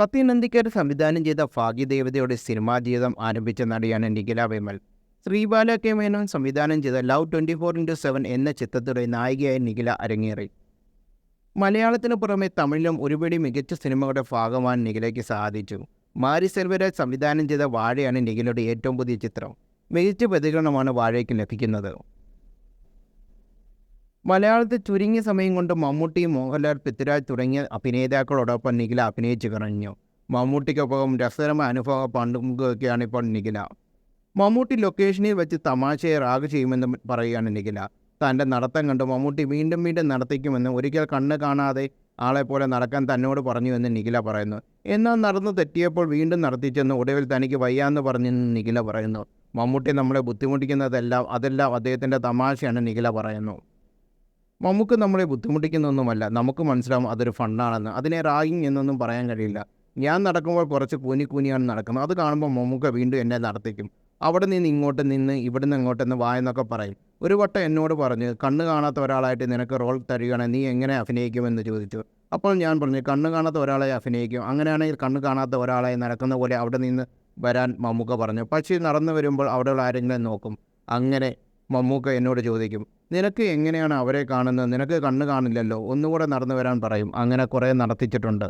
സത്യൻ നന്ദിക്കാർ സംവിധാനം ചെയ്ത ഭാഗ്യദേവതയുടെ സിനിമാ ജീവിതം ആരംഭിച്ച നടിയാണ് നിഖില വിമൽ. ശ്രീബാല കെ മേനോൻ സംവിധാനം ചെയ്ത love twenty four into seven എന്ന ചിത്രത്തിലെ നായികയായി നിഖില അരങ്ങേറി. മലയാളത്തിന് പുറമെ തമിഴിലും ഒരുപടി മികച്ച സിനിമകളുടെ ഭാഗമാൻ നിഖിലയ്ക്ക് സാധിച്ചു. മാരി സെൽവരാജ് സംവിധാനം ചെയ്ത വാഴയാണ് നിഖിലയുടെ ഏറ്റവും പുതിയ ചിത്രം. മികച്ച പ്രതികരണമാണ് വാഴയ്ക്ക് ലഭിക്കുന്നത്. മലയാളത്തിൽ ചുരുങ്ങിയ സമയം കൊണ്ട് മമ്മൂട്ടി മോഹൻലാൽ പൃഥ്വിരാജ് തുടങ്ങിയ അഭിനേതാക്കളോടൊപ്പം നിഖില അഭിനയിച്ചു കഴിഞ്ഞു മമ്മൂട്ടിക്കൊപ്പം രസകരമായ അനുഭവ പങ്കുവയ്ക്കുകയാണ് ഇപ്പോൾ നിഖില. മമ്മൂട്ടി ലൊക്കേഷനിൽ വെച്ച് തമാശയെ റാഗ് ചെയ്യുമെന്ന് പറയുകയാണ് നിഖില. തന്റെ നടത്തം കണ്ട് മമ്മൂട്ടി വീണ്ടും വീണ്ടും നടത്തിക്കുമെന്ന് ഒരിക്കൽ കണ്ണ് കാണാതെ ആളെ പോലെ നടക്കാൻ തന്നോട് പറഞ്ഞു എന്ന് നിഖില പറയുന്നു. എന്നാൽ നടന്നു തെറ്റിയപ്പോൾ വീണ്ടും നടത്തിച്ചെന്ന് ഒടുവിൽ തനിക്ക് വയ്യാന്ന് പറഞ്ഞെന്ന് നിഖില പറയുന്നു. മമ്മൂട്ടി നമ്മളെ ബുദ്ധിമുട്ടിക്കുന്നതെല്ലാം അതെല്ലാം അദ്ദേഹത്തിന്റെ തമാശയാണ് നിഖില പറയുന്നു. നമുക്ക് നമ്മളെ ബുദ്ധിമുട്ടിക്കുന്നൊന്നുമല്ല. നമുക്ക് മനസ്സിലാവും അതൊരു ഫണ്ടാണെന്ന് അതിനെ റാഗിങ് എന്നൊന്നും പറയാൻ കഴിയില്ല. ഞാൻ നടക്കുമ്പോൾ കുറച്ച് കൂനി കൂനിയാണ് നടക്കുന്നത്. അത് കാണുമ്പോൾ മമ്മൂക്ക വീണ്ടും എന്നെ നടത്തിക്കും. അവിടെ നിന്ന് ഇങ്ങോട്ട് നിന്ന് ഇവിടെ നിന്ന് ഇങ്ങോട്ടെന്ന് വായെന്നൊക്കെ പറയും. ഒരു വട്ടം എന്നോട് പറഞ്ഞ് കണ്ണ് കാണാത്ത ഒരാളായിട്ട് നിനക്ക് റോൾ തരികയാണെങ്കിൽ നീ എങ്ങനെ അഭിനയിക്കുമെന്ന് ചോദിച്ചു. അപ്പോൾ ഞാൻ പറഞ്ഞു കണ്ണ് കാണാത്ത ഒരാളെ അഭിനയിക്കും. അങ്ങനെയാണെങ്കിൽ കണ്ണ് കാണാത്ത ഒരാളെ നടക്കുന്ന പോലെ അവിടെ നിന്ന് വരാൻ മമ്മൂക്ക പറഞ്ഞു. പക്ഷേ നടന്നു വരുമ്പോൾ അവിടെയുള്ള ആരെങ്കിലും നോക്കും. അങ്ങനെ മമ്മൂക്ക എന്നോട് ചോദിക്കും നിനക്ക് എങ്ങനെയാണ് അവരെ കാണുന്നത്? നിനക്ക് കണ്ണ് കാണില്ലല്ലോ. ഒന്നുകൂടെ നടന്നു വരാൻ പറയും. അങ്ങനെ കുറേ നടത്തിച്ചിട്ടുണ്ട്.